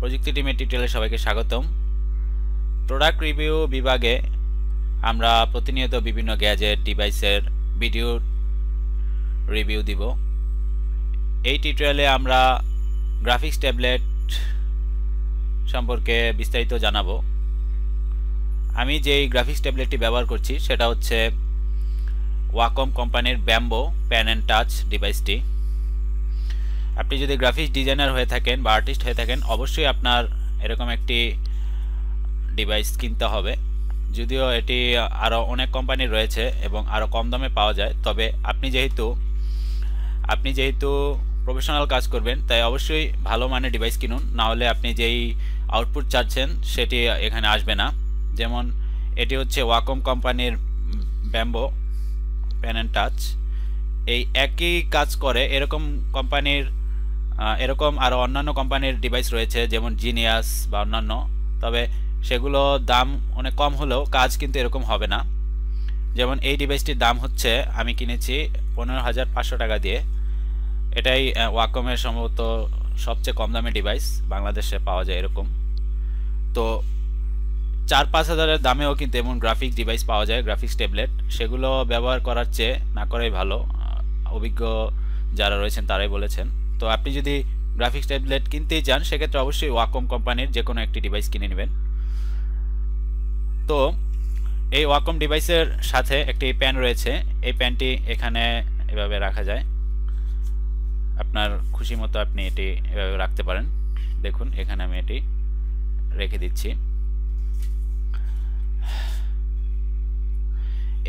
প্রযুক্তি টিমের টিউটোরিয়ালে সবাইকে স্বাগতম। প্রোডাক্ট রিভিউ বিভাগে আমরা প্রতিনিয়ত বিভিন্ন গ্যাজেট, ডিভাইসের ভিডিও রিভিউ দিব। এই টিউটোরিয়ালে আমরা গ্রাফিক্স ট্যাবলেট সম্পর্কে বিস্তারিত জানাব। আমি যেই গ্রাফিক্স ট্যাবলেটটি ব্যবহার করছি, সেটা হচ্ছে ওয়াকম কোম্পানির ব্যাম্বো প্যান অ্যান্ড টাচ ডিভাইসটি। আপনি যদি গ্রাফিক্স ডিজাইনার হয়ে থাকেন বা আর্টিস্ট হয়ে থাকেন, অবশ্যই আপনার এরকম একটি ডিভাইস কিনতে হবে। যদিও এটি আরও অনেক কোম্পানি রয়েছে এবং আরও কম দামে পাওয়া যায়, তবে আপনি যেহেতু আপনি যেহেতু প্রফেশনাল কাজ করবেন, তাই অবশ্যই ভালো মানের ডিভাইস কিনুন। না হলে আপনি যেই আউটপুট চাচ্ছেন, সেটি এখানে আসবে না। যেমন, এটি হচ্ছে ওয়াকম কোম্পানির ব্যাম্বো প্যান অ্যান্ড টাচ এই একই কাজ করে এরকম কোম্পানির এরকম আরও অন্যান্য কোম্পানির ডিভাইস রয়েছে, যেমন জিনিয়াস বা অন্যান্য। তবে সেগুলো দাম অনেক কম হলেও কাজ কিন্তু এরকম হবে না। যেমন এই ডিভাইসটির দাম হচ্ছে, আমি কিনেছি পনেরো হাজার পাঁচশো টাকা দিয়ে। এটাই ওয়াকমের সম্ভবত সবচেয়ে কম দামি ডিভাইস, বাংলাদেশে পাওয়া যায় এরকম। তো চার পাঁচ হাজারের দামেও কিন্তু এমন গ্রাফিক্স ডিভাইস পাওয়া যায় গ্রাফিক্স ট্যাবলেট সেগুলো ব্যবহার করার চেয়ে না করাই ভালো। অভিজ্ঞ যারা রয়েছেন তারাই বলেছেন। তো আপনি যদি গ্রাফিক্স ট্যাবলেট কিনতেই চান, সেক্ষেত্রে অবশ্যই ওয়াকম কোম্পানির যে কোনো একটি ডিভাইস কিনে নেবেন। তো এই ওয়াকম ডিভাইসের সাথে একটি প্যান রয়েছে। এই প্যানটি এখানে এভাবে রাখা যায়। আপনার খুশি মতো আপনি এটি এভাবে রাখতে পারেন। দেখুন, এখানে আমি এটি রেখে দিচ্ছি।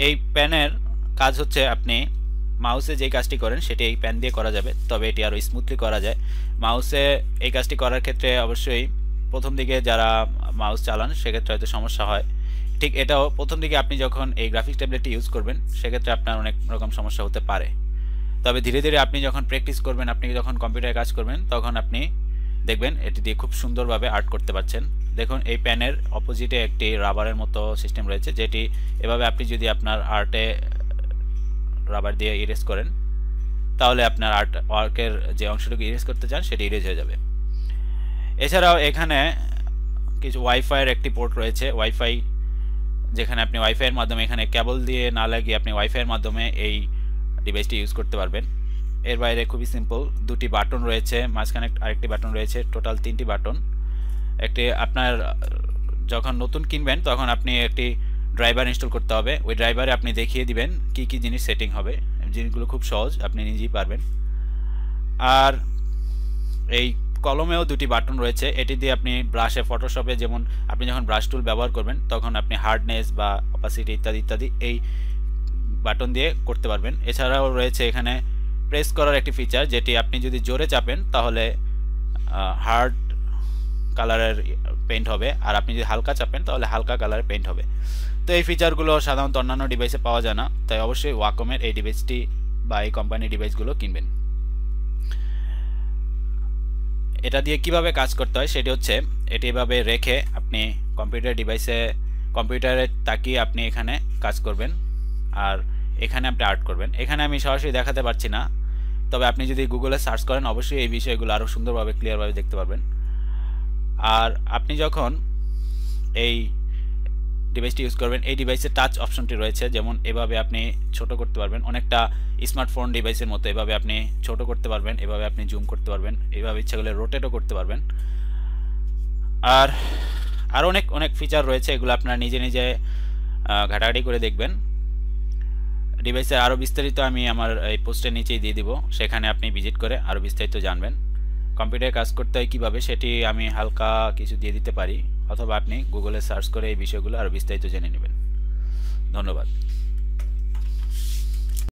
এই প্যানের কাজ হচ্ছে আপনি মাউসে যে কাজটি করেন, সেটি এই প্যান দিয়ে করা যাবে। তবে এটি আরও স্মুথলি করা যায়। মাউসে এই কাজটি করার ক্ষেত্রে অবশ্যই প্রথম দিকে যারা মাউস চালান, সেক্ষেত্রে হয়তো সমস্যা হয়। ঠিক এটাও প্রথম দিকে আপনি যখন এই গ্রাফিক্স ট্যাবলেটটি ইউজ করবেন, সেক্ষেত্রে আপনার অনেক রকম সমস্যা হতে পারে। তবে ধীরে ধীরে আপনি যখন প্র্যাকটিস করবেন, আপনি যখন কম্পিউটারে কাজ করবেন, তখন আপনি দেখবেন এটি দিয়ে খুব সুন্দরভাবে আর্ট করতে পারছেন। দেখুন, এই প্যানের অপোজিটে একটি রাবারের মতো সিস্টেম রয়েছে, যেটি এভাবে আপনি যদি আপনার আর্টে রাবার দিয়ে ইরেজ করেন, তাহলে আপনার আর্ট ওয়ার্কের যে অংশটুকু ইরেজ করতে চান, সেটি ইরেজ হয়ে যাবে। এছাড়াও এখানে কিছু ওয়াইফাইয়ের একটি পোর্ট রয়েছে। ওয়াইফাই যেখানে আপনি ওয়াইফাইয়ের মাধ্যমে, এখানে কেবল দিয়ে না লাগিয়ে আপনি ওয়াইফাইয়ের মাধ্যমে এই ডিভাইসটি ইউজ করতে পারবেন। এর বাইরে খুবই সিম্পল দুটি বাটন রয়েছে, মাঝখানে আরেকটি বাটন রয়েছে টোটাল তিনটি বাটন একটি আপনার, যখন নতুন কিনবেন, তখন আপনি একটি ড্রাইভার ইনস্টল করতে হবে। ওই ড্রাইভারে আপনি দেখিয়ে দিবেন কি কি জিনিস সেটিং হবে। জিনিসগুলো খুব সহজ, আপনি নিজেই পারবেন। আর এই কলমেও দুটি বাটন রয়েছে। এটি দিয়ে আপনি ব্রাশে ফটোশপে যেমন আপনি যখন ব্রাশ টুল ব্যবহার করবেন, তখন আপনি হার্ডনেস বা অপাসিটি ইত্যাদি ইত্যাদি এই বাটন দিয়ে করতে পারবেন। এছাড়াও রয়েছে এখানে প্রেস করার একটি ফিচার যেটি আপনি যদি জোরে চাপেন, তাহলে হার্ড কালারের পেইন্ট হবে। আর আপনি যদি হালকা চাপেন, তাহলে হালকা কালারের পেইন্ট হবে। তো এই ফিচারগুলো সাধারণত অন্যান্য ডিভাইসে পাওয়া যায় না। তাই অবশ্যই ওয়াকমের এই ডিভাইসটি বা এই কোম্পানির ডিভাইসগুলো কিনবেন। এটা দিয়ে কীভাবে কাজ করতে হয় সেটি হচ্ছে এটি এভাবে রেখে আপনি কম্পিউটার ডিভাইসে কম্পিউটারে তাকিয়ে আপনি এখানে কাজ করবেন। আর এখানে আপনি আর্ট করবেন। এখানে আমি সরাসরি দেখাতে পারছি না। তবে আপনি যদি গুগলে সার্চ করেন, অবশ্যই এই বিষয়গুলো আরও সুন্দরভাবে ক্লিয়ারভাবে দেখতে পারবেন। আর আপনি যখন এই ডিভাইসটি ইউজ করবেন, এই ডিভাইসে টাচ অপশনটি রয়েছে, যেমন এভাবে আপনি ছোট করতে পারবেন, অনেকটা স্মার্টফোন ডিভাইসের মতো এভাবে আপনি ছোট করতে পারবেন, এভাবে আপনি জুম করতে পারবেন, এভাবে ইচ্ছা করলে রোটেটও করতে পারবেন। আর আরও অনেক অনেক ফিচার রয়েছে, এগুলো আপনারা নিজে নিজে ঘাটাঘাটি করে দেখবেন। ডিভাইসের আরও বিস্তারিত আমি আমার এই পোস্টের নিচেই দিয়ে দিব, সেখানে আপনি ভিজিট করে আরও বিস্তারিত জানবেন। কম্পিউটারে কাজ করতে হয় কীভাবে, সেটি আমি হালকা কিছু দিয়ে দিতে পারি। অথবা আপনি গুগলে সার্চ করে এই বিষয়গুলো আরও বিস্তারিত জেনে নেবেন। ধন্যবাদ।